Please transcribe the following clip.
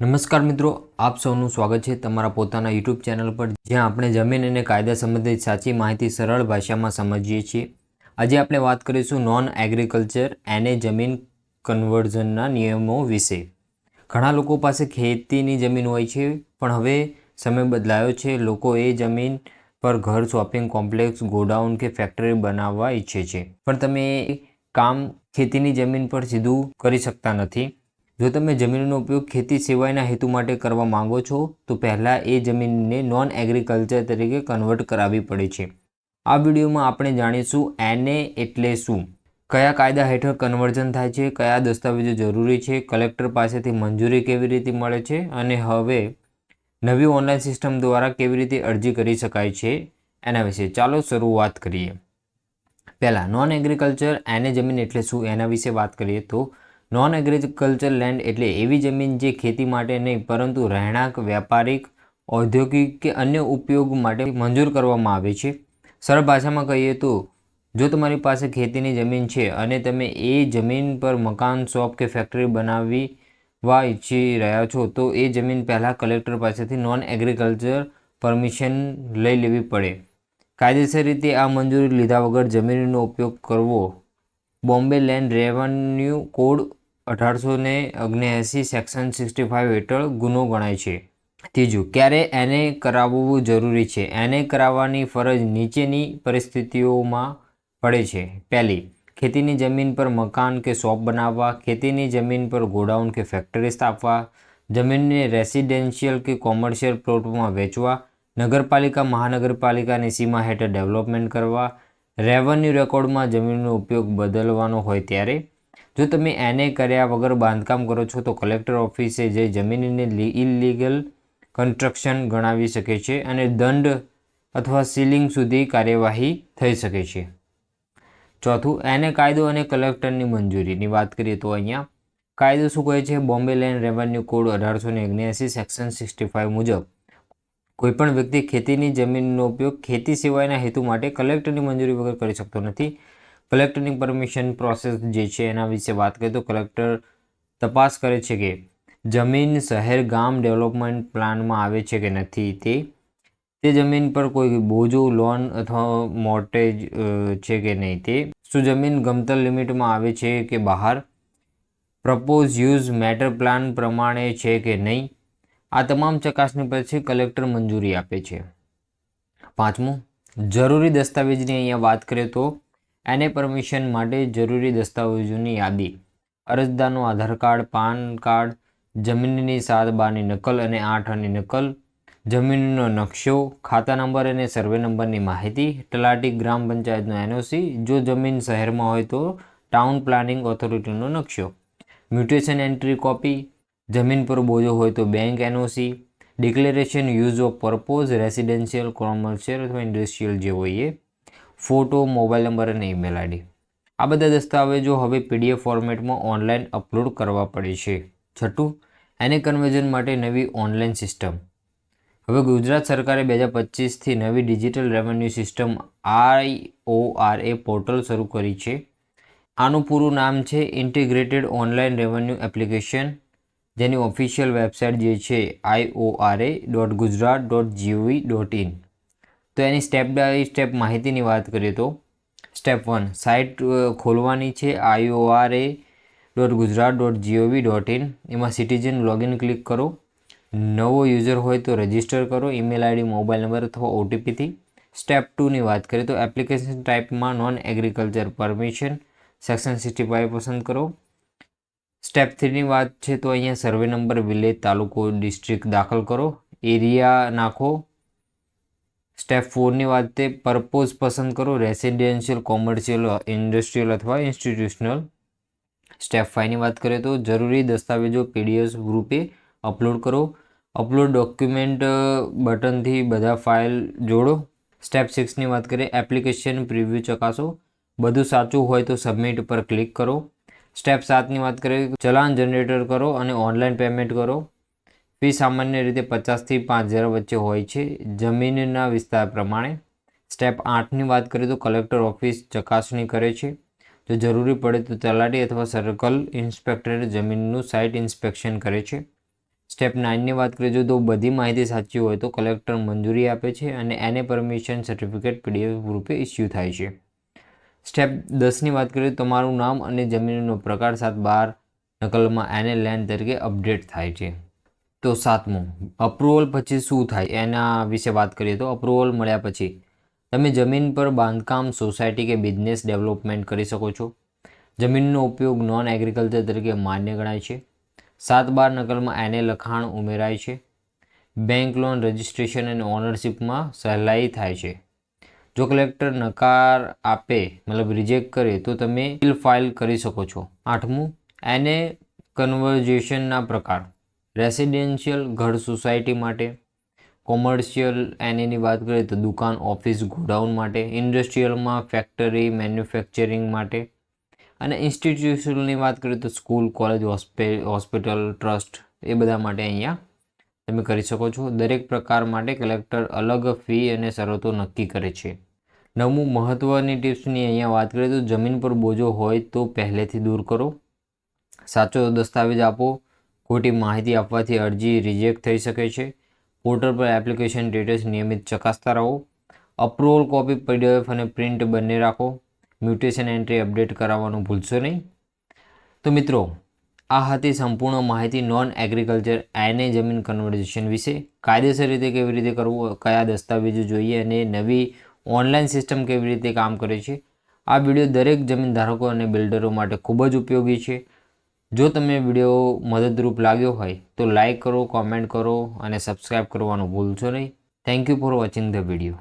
નમસ્કાર મિત્રો, આપ સૌનું સ્વાગત છે તમારા પોતાના યુટ્યુબ ચેનલ પર, જ્યાં આપણે જમીન અને કાયદા સંબંધિત સાચી માહિતી સરળ ભાષામાં સમજીએ છીએ. આજે આપણે વાત કરીશું નોન એગ્રીકલ્ચર એને જમીન કન્વર્ઝનના નિયમો વિશે. ઘણા લોકો પાસે ખેતીની જમીન હોય છે, પણ હવે સમય બદલાયો છે. લોકો એ જમીન પર ઘર શોપિંગ કોમ્પ્લેક્સ ગોડાઉન કે ફેક્ટરી બનાવવા ઈચ્છે છે. પણ તમે કામ ખેતીની જમીન પર સીધું કરી શકતા નથી. જો તમે જમીનનો ઉપયોગ ખેતી સિવાયના હેતુ માટે કરવા માંગો છો, તો પહેલાં એ જમીનને નોન એગ્રીકલ્ચર તરીકે કન્વર્ટ કરાવવી પડે છે. આ વિડીયોમાં આપણે જાણીશું એને એટલે શું. કયા કાયદા હેઠળ કન્વર્ઝન થાય છે, કયા દસ્તાવેજો જરૂરી છે કલેક્ટર પાસેથી મંજૂરી કેવી રીતે મળે છે, અને હવે નવી ઓનલાઈન સિસ્ટમ દ્વારા કેવી રીતે અરજી કરી શકાય છે, એના વિશે ચાલો શરૂઆત કરીએ. પહેલાં નોન એગ્રીકલ્ચર એને જમીન એટલે શું, એના વિશે વાત કરીએ તો નોન એગ્રીકલ્ચર લેન્ડ એટલે એવી જમીન જે ખેતી માટે નહીં, પરંતુ રહેણાંક, વ્યાપારિક, ઔદ્યોગિક કે અન્ય ઉપયોગ માટે મંજૂર કરવામાં આવે છે. સરળ ભાષામાં કહીએ તો, જો તમારી પાસે ખેતીની જમીન છે અને તમે એ જમીન પર મકાન, શોપ કે ફેક્ટરી બનાવી વા ઈચ્છી રહ્યા છો, તો એ જમીન પહેલાં કલેક્ટર પાસેથી નોન એગ્રીકલ્ચર પરમિશન લઈ લેવી પડે. કાયદેસર રીતે આ મંજૂરી લીધા વગર જમીનનો ઉપયોગ કરવો. બોમ્બે લેન્ડ રેવન્યુ કોડ અઢારસો ને ઓગણએંસી સેક્શન સિક્સટી ફાઇવ હેઠળ ગુનો ગણાય છે. ત્રીજું, ક્યારે એને કરાવવું જરૂરી છે? એને કરાવવાની ફરજ નીચેની પરિસ્થિતિઓમાં પડે છે. પહેલી, ખેતીની જમીન પર મકાન કે શોપ બનાવવા, ખેતીની જમીન પર ગોડાઉન કે ફેક્ટરી સ્થાપવા, જમીનને રેસિડેન્શિયલ કે કોમર્શિયલ પ્લોટમાં વેચવા, નગરપાલિકા, મહાનગરપાલિકાની સીમા હેઠળ ડેવલપમેન્ટ કરવા, રેવન્યુ રેકોર્ડમાં જમીનનો ઉપયોગ બદલવાનો હોય ત્યારે જો તમે એને કર્યા વગર બાંધકામ કરો છો, તો કલેક્ટર ઓફિસે જે જમીનને ઇલીગલ કન્સ્ટ્રક્શન ગણાવી શકે છે અને દંડ અથવા સીલિંગ સુધી કાર્યવાહી થઈ શકે છે. ચોથું, એને કાયદો અને કલેક્ટરની મંજૂરીની વાત કરીએ તો અહીંયા કાયદો શું કહે છે? બોમ્બે લેન્ડ રેવન્યુ કોડ અઢારસો ને સેક્શન સિક્સટી ફાઇવ મુજબ કોઈપણ વ્યક્તિ ખેતીની જમીનનો ઉપયોગ ખેતી સિવાયના હેતુ માટે કલેક્ટરની મંજૂરી વગર કરી શકતો નથી. કલેક્ટરની પરમિશન પ્રોસેસ જે છે એના વિશે વાત કરીએ તો કલેક્ટર તપાસ કરે છે કે જમીન શહેર ગામ ડેવલપમેન્ટ પ્લાનમાં આવે છે કે નથી તે? તે જમીન પર કોઈ બોજો, લોન અથવા મોર્ટેજ છે કે નહીં તે? શું જમીન ગમતર લિમિટમાં આવે છે કે બહાર? પ્રપોઝ યુઝ મેટર પ્લાન પ્રમાણે છે કે નહીં? આ તમામ ચકાસણી પછી કલેક્ટર મંજૂરી આપે છે. પાંચમું, જરૂરી દસ્તાવેજની અહીંયા વાત કરીએ તો એને પરમિશન માટે જરૂરી દસ્તાવેજોની યાદી, અરજદારનું આધાર કાર્ડ, પાન કાર્ડ, જમીનની સાત બારની નકલ અને આઠ આની નકલ, જમીનનો નકશો, ખાતા નંબર અને સર્વે નંબરની માહિતી, તલાટી ગ્રામ પંચાયતનો એનઓસી, જો જમીન શહેરમાં હોય તો ટાઉન પ્લાનિંગ ઓથોરિટીનો નકશો, મ્યુટેશન એન્ટ્રી કોપી, જમીન પર બોજો હોય તો bank NOC, declaration use of purpose, residential, commercial અથવા ઇન્ડસ્ટ્રીયલ જે હોય એ ફોટો, મોબાઈલ નંબર અને ઈમેલ આઈડી. આ બધા દસ્તાવેજો હવે પીડીએફ ફોર્મેટમાં ઓનલાઈન અપલોડ કરવા પડે છે. છઠ્ઠું, એને કન્વર્ઝન માટે નવી ઓનલાઈન સિસ્ટમ. હવે ગુજરાત સરકારે બે હજાર પચીસથી નવી digital revenue system I O R A portal શરૂ કરી છે. આનું પૂરું નામ છે ઇન્ટિગ્રેટેડ ઓનલાઈન રેવન્યુ એપ્લિકેશન. જેની ઓફિશિયલ વેબસાઇટ જે છે I O R A dot Gujarat dot GOV dot in. તો એની સ્ટેપ બાય સ્ટેપ માહિતીની વાત કરીએ તો સ્ટેપ વન સાઇટ ખોલવાની છે IORA dot Gujarat dot GOV dot in એમાં સિટીઝન લોગિન ક્લિક કરો. નવો યુઝર હોય તો રજિસ્ટર કરો ઈમેલ આઈડી મોબાઈલ નંબર અથવા ઓટીપીથી સ્ટેપ ટુની વાત કરીએ તો application ટાઈપમાં non agriculture permission section sixty five પસંદ કરો. સ્ટેપ થ્રીની વાત છે તો અહીંયા સર્વે નંબર વિલેજ તાલુકો ડિસ્ટ્રિક્ટ દાખલ કરો. એરિયા નાખો. સ્ટેપ ફોરની વાત તે પર્પોઝ પસંદ કરો રેસિડેન્શિયલ કોમર્શિયલ ઇન્ડસ્ટ્રીયલ અથવા ઇન્સ્ટિટ્યુશનલ સ્ટેપ ફાઇવની વાત કરીએ તો જરૂરી દસ્તાવેજો પીડીએફ રૂપે અપલોડ કરો. અપલોડ ડોક્યુમેન્ટ બટનથી બધા ફાઇલ જોડો. સ્ટેપ સિક્સની વાત કરીએ એપ્લિકેશન પ્રિવ્યૂ ચકાસો. બધું સાચું હોય તો સબમિટ પર ક્લિક કરો. સ્ટેપ સાતની વાત કરીએ, ચલાન જનરેટર કરો અને ઓનલાઈન પેમેન્ટ કરો. ફી સામાન્ય રીતે પચાસથી પાંચ હજાર વચ્ચે હોય છે. જમીનના વિસ્તાર પ્રમાણે સ્ટેપ આઠની વાત કરીએ તો કલેક્ટર ઓફિસ ચકાસણી કરે છે. જો જરૂરી પડે તો તલાટી અથવા સર્કલ ઇન્સ્પેક્ટરે જમીનનું સાઇટ ઇન્સ્પેક્શન કરે છે. સ્ટેપ નાઇનની વાત કરીએ જો તો બધી માહિતી સાચી હોય તો કલેક્ટર મંજૂરી આપે છે અને એને પરમિશન સર્ટિફિકેટ પીડીએફ રૂપે ઇસ્યુ થાય છે. સ્ટેપ દસની વાત કરીએ તમારું નામ અને જમીનનો પ્રકાર સાત બાર નકલમાં એને લેન્ડ તરીકે અપડેટ થાય છે. તો સાતમું. અપ્રુવલ પછી શું થાય? એના વિશે વાત કરીએ તો અપ્રુવલ મળ્યા પછી તમે જમીન પર બાંધકામ સોસાયટી કે બિઝનેસ ડેવલપમેન્ટ કરી શકો છો. જમીનનો ઉપયોગ નોન એગ્રીકલ્ચર તરીકે માન્ય ગણાય છે. સાત બાર નકલમાં એને લખાણ ઉમેરાય છે. બેંક લોન રજિસ્ટ્રેશન અને ઓનરશિપમાં સહેલાઈ થાય છે. જો કલેક્ટર નકાર આપે, મતલબ રિજેક્ટ કરે, તો તમે બિલ ફાઇલ કરી શકો છો. આઠમું, એને કન્વર્ઝેશનના પ્રકાર. રેસિડેન્શિયલ ઘર સોસાયટી માટે, કોમર્શિયલ એનએની વાત કરીએ તો દુકાન, ઓફિસ, ગોડાઉન માટે, ઇન્ડસ્ટ્રીયલમાં ફેક્ટરી, મેન્યુફેક્ચરિંગ માટે અને ઇન્સ્ટિટ્યુશનલની વાત કરીએ તો સ્કૂલ, કોલેજ હોસ્પિટલ, ટ્રસ્ટ એ બધા માટે અહીંયા તમે કરી શકો છો. દરેક પ્રકાર માટે કલેક્ટર અલગ ફી અને શરતો નક્કી કરે છે. નવમું મહત્ત્વની ટિપ્સની અહીંયા વાત કરીએ તો જમીન પર બોજો હોય તો પહેલેથી દૂર કરો. સાચો દસ્તાવેજ આપો. ખોટી માહિતી આપવાથી અરજી રિજેક્ટ થઈ શકે છે. પોર્ટલ પર એપ્લિકેશન સ્ટેટસ નિયમિત ચકાસતા રહો. અપ્રુવલ કોપી પીડીએફ અને પ્રિન્ટ બંને રાખો. મ્યુટેશન એન્ટ્રી અપડેટ કરાવવાનું ભૂલશો નહીં. તો મિત્રો, આ હતી સંપૂર્ણ માહિતી નોન એગ્રીકલ્ચર એને જમીન કન્વર્ઝેશન વિશે. કાયદેસર રીતે કેવી રીતે કરવું, કયા દસ્તાવેજો જોઈએ અને નવી ઓનલાઈન સિસ્ટમ કેવી રીતે કામ કરે છે. આ વીડિયો દરેક જમીન ધારકો અને બિલ્ડરો માટે ખૂબ જ ઉપયોગી છે. જો તમને વીડિયો મદદરૂપ લાગ્યો હોય તો લાઈક કરો કોમેન્ટ કરો અને સબસ્ક્રાઈબ કરવાનું ભૂલશો નહીં. Thank you for watching the video